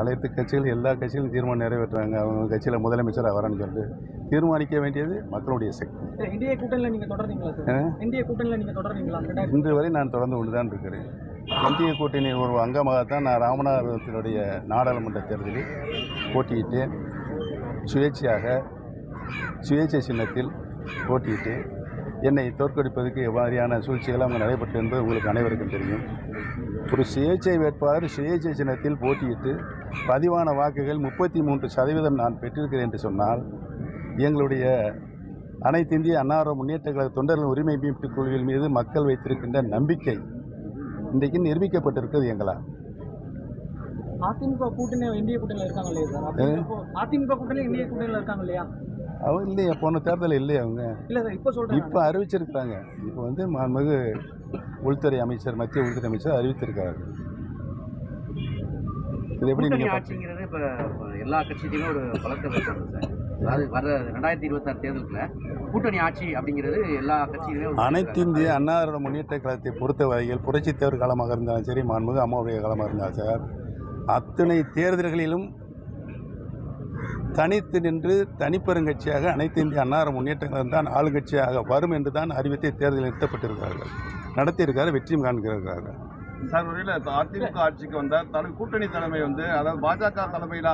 அனைத்து கட்சிகள் எல்லா கட்சிகளும் தீர்மானம் நிறைவேற்றுறாங்க. அவங்க கட்சியில் முதலமைச்சராக வரணும்னு சொல்லிட்டு தீர்மானிக்க வேண்டியது மக்களுடைய சக்தி. இந்திய கூட்டணியில் நீங்க தொடர்றீங்களா இந்திய கூட்டணியில் நீங்க தொடர்றீங்களா? இன்று வரை நான் தொடர்ந்து கொண்டு தான் இருக்கிறேன். இந்திய கூட்டணி ஒரு அங்கமாகத்தான் நான் ராமநாதபுரத்தினுடைய நாடாளுமன்ற தேர்தலில் போட்டியிட்டேன். சுயேட்சையாக சுயேட்சை சின்னத்தில் போட்டியிட்டு என்னை தோற்கடிப்பதற்கு எவ்வாறியான சூழ்ச்சிகள் அங்கே நடைபெற்று என்பது உங்களுக்கு அனைவருக்கும் தெரியும். ஒரு சுயேட்சை வேட்பாளர் சுயேட்சை சின்னத்தில் போட்டியிட்டு பதிவான வாக்குகள் முப்பத்தி மூன்று சதவீதம் நான் பெற்றிருக்கிறேன் என்று சொன்னால் எங்களுடைய அனைத்து இந்திய அன்னார முன்னேற்ற கழக தொண்டர்கள் உரிமை மீட்புக் குழுவின் மீது மக்கள் வைத்திருக்கின்ற நம்பிக்கை இன்றைக்கு நிரூபிக்கப்பட்டிருக்கிறது எங்களால் அதிமுக கூட்டணி இந்திய கூட்டணியில் இருக்காங்க இல்லையா அதிமுக கூட்டணி இந்திய கூட்டணியில் இருக்காங்க இல்லையா? அவங்க இல்லையா போன தேர்தல் இல்லையா அவங்க. இல்ல இப்போ சொல்றேன் இப்போ அறிவிச்சிருக்கிறாங்க. இப்போ வந்து மாண்புமிகு உள்துறை அமைச்சர் மத்திய உள்துறை அமைச்சர் அறிவித்திருக்கிறார்கள் இது எப்படி நீங்கள் ஆட்சிங்கிறது இப்போ எல்லா கட்சியிலுமே ஒரு வைக்கிறது சார். அதாவது வர ரெண்டாயிரத்தி இருபத்தாறு தேர்தலுக்குள்ள கூட்டணி ஆட்சி அப்படிங்கிறது எல்லா கட்சியிலுமே அனைத்து இந்திய அன்னாரோட முன்னேற்ற கழகத்தை பொறுத்த வரையில் புரட்சித் தலைவர் காலமாக இருந்தாலும் சரி மாண்புமிகு அம்மாவுடைய காலமாக இருந்தாலும் சார் அத்தனை தேர்தல்களிலும் தனித்து நின்று தனிப்பெருங்கட்சியாக அனைத்து இந்திய அன்னார முன்னேற்ற தான் ஆளுங்கட்சியாக வரும் என்று தான் அறிவித்தே தேர்தலில் நிறுத்தப்பட்டிருக்கிறார்கள். நடத்தியிருக்காரு வெற்றியும் காண்கிறார்கள். சார் ஒருவேளை அதிமுக ஆட்சிக்கு வந்தா தலை கூட்டணி தலைமை வந்து அதாவது பாஜக தலைமையில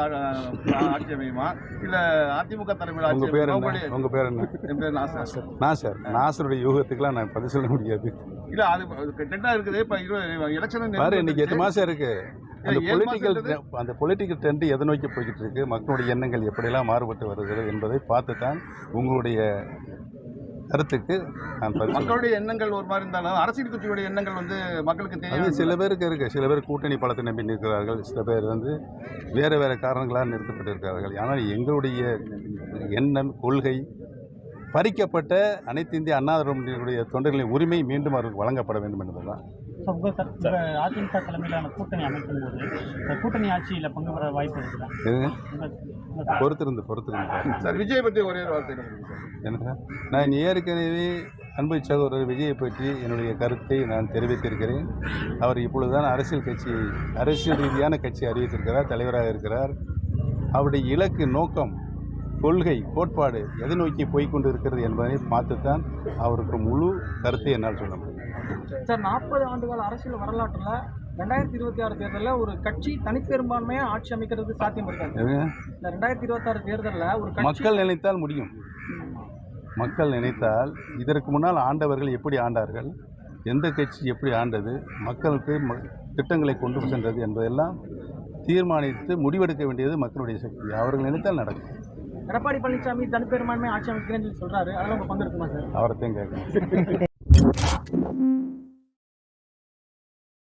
ஆட்சி அமையுமா? இல்ல அதிமுக தலைமையில ஆட்சி உங்கள் பேர்? என்ன? உங்கள் பேர் என்ன? என் பேர் நாசர். நாசர். நாசருடைய யூகத்துக்கெல்லாம் நான் பதில் சொல்ல முடியாது. இல்ல அது டெண்டா இருக்குது. இப்ப இருபது எலெக்ஷன் பாரு இன்னைக்கு எட்டு மாதம் இருக்கு. அந்த பொலிட்டிக்கல் இருக்குது. அந்த பொலிட்டிக்கல் ட்ரெண்ட் எதை நோக்கி போய்கிட்டு இருக்கு? மக்களுடைய எண்ணங்கள் எப்படியெல்லாம் மாறுபட்டு வருகிறது என்பதை பார்த்து தான் உங்களுடைய கருத்துக்கு. மக்களுடைய எண்ணங்கள் ஒரு மாதிரி இருந்தாலும் அரசியல் கட்சியுடைய எண்ணங்கள் வந்து மக்களுக்கு தெரியும் சில பேருக்கு இருக்கு. சில பேர் கூட்டணி பலத்தை நம்பி நிற்கிறார்கள். சில பேர் வந்து வேறு வேறு காரணங்களால் நிறுத்தப்பட்டிருக்கிறார்கள். ஆனால் எங்களுடைய எண்ணம் கொள்கை பறிக்கப்பட்ட அனைத்து இந்திய அண்ணாதிரமுடைய தொண்டர்களின் உரிமை மீண்டும் அவர்களுக்கு வழங்கப்பட வேண்டும் என்பதுதான். அதிமுக தலைமையிலான கூட்டணி அமைக்கும் போது இந்த கூட்டணி ஆட்சியில் பங்கு பெற வாய்ப்பு இருக்குதா? பொறுத்திருந்து பொறுத்திருந்து. சார் விஜய் பத்தி ஒரே ஒரு வார்த்தை சொல்லுங்க சார். என்ன நான் ஏற்கனவே அன்பு சகோதரர் விஜயை பற்றி என்னுடைய கருத்தை நான் தெரிவித்திருக்கிறேன். அவர் இப்பொழுதுதான் அரசியல் கட்சி அரசியல் ரீதியான கட்சி அறிவித்திருக்கிறார் தலைவராக இருக்கிறார். அவருடைய இலக்கு நோக்கம் கொள்கை கோட்பாடு எதை நோக்கி போய்க்கொண்டு இருக்கிறது என்பதை பார்த்துத்தான் அவருக்கு முழு கருத்தை என்னால் சொல்ல முடியும். சார் நாற்பது ஆண்டுகால அரசியல் வரலாற்றுல ரெண்டாயிரத்தி இருபத்தி ஆறு தேர்தலில் ஒரு கட்சி தனிப்பெரும்பான்மையா ஆட்சி அமைக்கிறது சாத்தியம் இருக்காது? இந்த ரெண்டாயிரத்தி இருபத்தாறு தேர்தலில் ஒரு மக்கள் நினைத்தால் முடியும். மக்கள் நினைத்தால் இதற்கு முன்னால் ஆண்டவர்கள் எப்படி ஆண்டார்கள் எந்த கட்சி எப்படி ஆண்டது மக்களுக்கு திட்டங்களை கொண்டு சென்றது என்பதெல்லாம் தீர்மானித்து முடிவெடுக்க வேண்டியது மக்களுடைய சக்தி. அவர்கள் நினைத்தால் நடக்கும். எடப்பாடி பழனிசாமி தனிப்பெரும்பான்மை ஆட்சி அமைக்கிறேன்னு சொல்லி சொல்றாரு. அதெல்லாம் உங்க பங்கு இருக்குமா சார்? அவர்த்தையும் கேட்கணும்.